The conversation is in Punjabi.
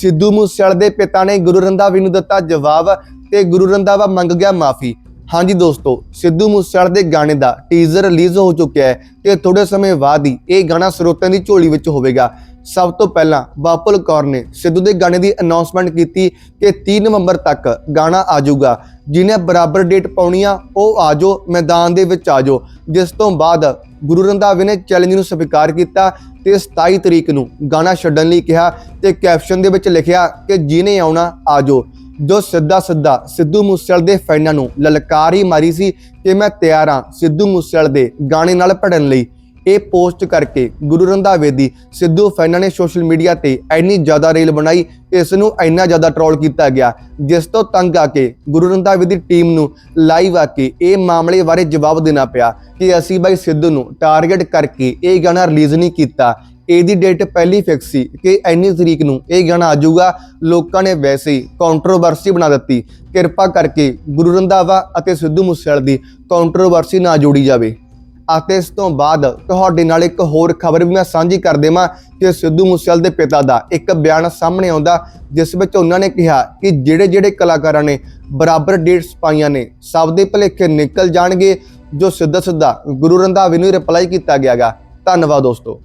ਸਿੱਧੂ ਮੂਸੇਵਾਲੇ ਦੇ ਪਿਤਾ ਨੇ ਗੁਰੂ ਰੰਧਾਵੇ ਨੂੰ ਦਿੱਤਾ ਜਵਾਬ ਤੇ ਗੁਰੂ ਰੰਧਾਵਾ ਮੰਗ ਗਿਆ ਮਾਫੀ। ਹਾਂਜੀ ਦੋਸਤੋ, ਸਿੱਧੂ ਮੂਸੇਵਾਲੇ ਦੇ ਗਾਣੇ ਦਾ ਟੀਜ਼ਰ ਰਿਲੀਜ਼ ਹੋ ਚੁੱਕਿਆ ਹੈ ਤੇ ਥੋੜੇ ਸਮੇਂ ਬਾਅਦ ਹੀ ਇਹ ਗਾਣਾ ਸਰੋਤਿਆਂ ਦੀ ਝੋਲੀ ਵਿੱਚ ਹੋਵੇਗਾ। ਸਭ ਤੋਂ ਪਹਿਲਾਂ ਬਾਪੁਲ ਕੌਰ ਨੇ ਸਿੱਧੂ ਦੇ ਗਾਣੇ ਦੀ ਅਨਾਉਂਸਮੈਂਟ ਕੀਤੀ ਕਿ 3 ਨਵੰਬਰ ਤੱਕ ਗਾਣਾ ਆ ਜਾਊਗਾ। ਜਿਹਨੇ ਬਰਾਬਰ ਡੇਟ ਪਾਉਣੀ ਆ, ਉਹ ਆ ਜਾਓ, ਮੈਦਾਨ ਦੇ ਵਿੱਚ ਆ ਜਾਓ। ਜਿਸ ਤੋਂ ਬਾਅਦ ਗੁਰੂ ਰੰਧਾਵੇ ਨੇ ਚੈਲੰਜ ਨੂੰ ਸਵੀਕਾਰ ਕੀਤਾ ਤੇ 27 ਤਰੀਕ ਨੂੰ ਗਾਣਾ ਛੱਡਣ ਲਈ ਕਿਹਾ ਤੇ ਕੈਪਸ਼ਨ ਦੇ ਵਿੱਚ ਲਿਖਿਆ ਕਿ ਜਿਹਨੇ ਆਉਣਾ, ਆ ਜਾਓ। ਜੋ ਸਿੱਧਾ ਸਿੱਧਾ ਸਿੱਧੂ ਮੂਸੇਵਾਲੇ ਦੇ ਫੈਨਾਂ ਨੂੰ ਲਲਕਾਰ ਹੀ ਮਾਰੀ ਸੀ ਕਿ ਮੈਂ ਤਿਆਰ ਹਾਂ ਸਿੱਧੂ ਮੂਸੇਵਾਲੇ ਦੇ ਗਾਣੇ ਨਾਲ ਭੜਨ ਲਈ। ਇਹ ਪੋਸਟ ਕਰਕੇ ਗੁਰੂ ਰੰਧਾਵੇ ਦੀ ਸਿੱਧੂ ਫੈਨਾਂ ਨੇ ਸੋਸ਼ਲ ਮੀਡੀਆ ਤੇ ਇੰਨੀ ਜ਼ਿਆਦਾ ਰੇਲ ਬਣਾਈ, ਇਸ ਨੂੰ ਇੰਨਾ ਜ਼ਿਆਦਾ ਟਰੋਲ ਕੀਤਾ ਗਿਆ, ਜਿਸ ਤੋਂ ਤੰਗ ਆ ਕੇ ਗੁਰੂ ਰੰਧਾਵੇ ਦੀ ਟੀਮ ਨੂੰ ਲਾਈਵ ਆ ਕੇ ਇਹ ਮਾਮਲੇ ਬਾਰੇ ਜਵਾਬ ਦੇਣਾ ਪਿਆ ਕਿ ਅਸੀਂ ਬਾਈ ਸਿੱਧੂ ਨੂੰ ਟਾਰਗੇਟ ਕਰਕੇ ਇਹ ਗਾਣਾ ਰਿਲੀਜ਼ ਨਹੀਂ ਕੀਤਾ। ਇਹਦੀ ਡੇਟ ਪਹਿਲੀ ਫਿਕਸ ਸੀ ਕਿ ਇੰਨੀ ਤਰੀਕ ਨੂੰ ਇਹ ਗਾਣਾ ਆ ਜਾਊਗਾ। ਲੋਕਾਂ ਨੇ ਵੈਸੇ ਹੀ ਕੰਟਰੋਵਰਸੀ ਬਣਾ ਦਿੱਤੀ। ਕਿਰਪਾ ਕਰਕੇ ਗੁਰੂ ਰੰਧਾਵਾ ਅਤੇ ਸਿੱਧੂ ਮੂਸੇਵਾਲੇ ਦੀ ਕੰਟਰੋਵਰਸੀ ਨਾ ਜੋੜੀ ਜਾਵੇ। ਅਤੇ ਇਸ ਤੋਂ ਬਾਅਦ ਤੁਹਾਡੇ ਨਾਲ ਇੱਕ ਹੋਰ ਖਬਰ ਵੀ ਮੈਂ ਸਾਂਝੀ ਕਰ ਦੇਵਾਂ ਕਿ ਸਿੱਧੂ ਮੂਸੇਵਾਲ ਦੇ ਪਿਤਾ ਦਾ ਇੱਕ ਬਿਆਨ ਸਾਹਮਣੇ ਆਉਂਦਾ, ਜਿਸ ਵਿੱਚ ਉਹਨਾਂ ਨੇ ਕਿਹਾ ਕਿ ਜਿਹੜੇ ਜਿਹੜੇ ਕਲਾਕਾਰਾਂ ਨੇ ਬਰਾਬਰ ਡੇਟਸ ਪਾਈਆਂ ਨੇ, ਸਭ ਦੇ ਭਲੇਖੇ ਨਿਕਲ ਜਾਣਗੇ, ਜੋ ਸਿੱਧਾ ਸਿੱਧਾ ਗੁਰੂ ਰੰਧਾਵੇ ਨੂੰ ਰਿਪਲਾਈ ਕੀਤਾ ਗਿਆਗਾ। ਧੰਨਵਾਦ ਦੋਸਤੋ।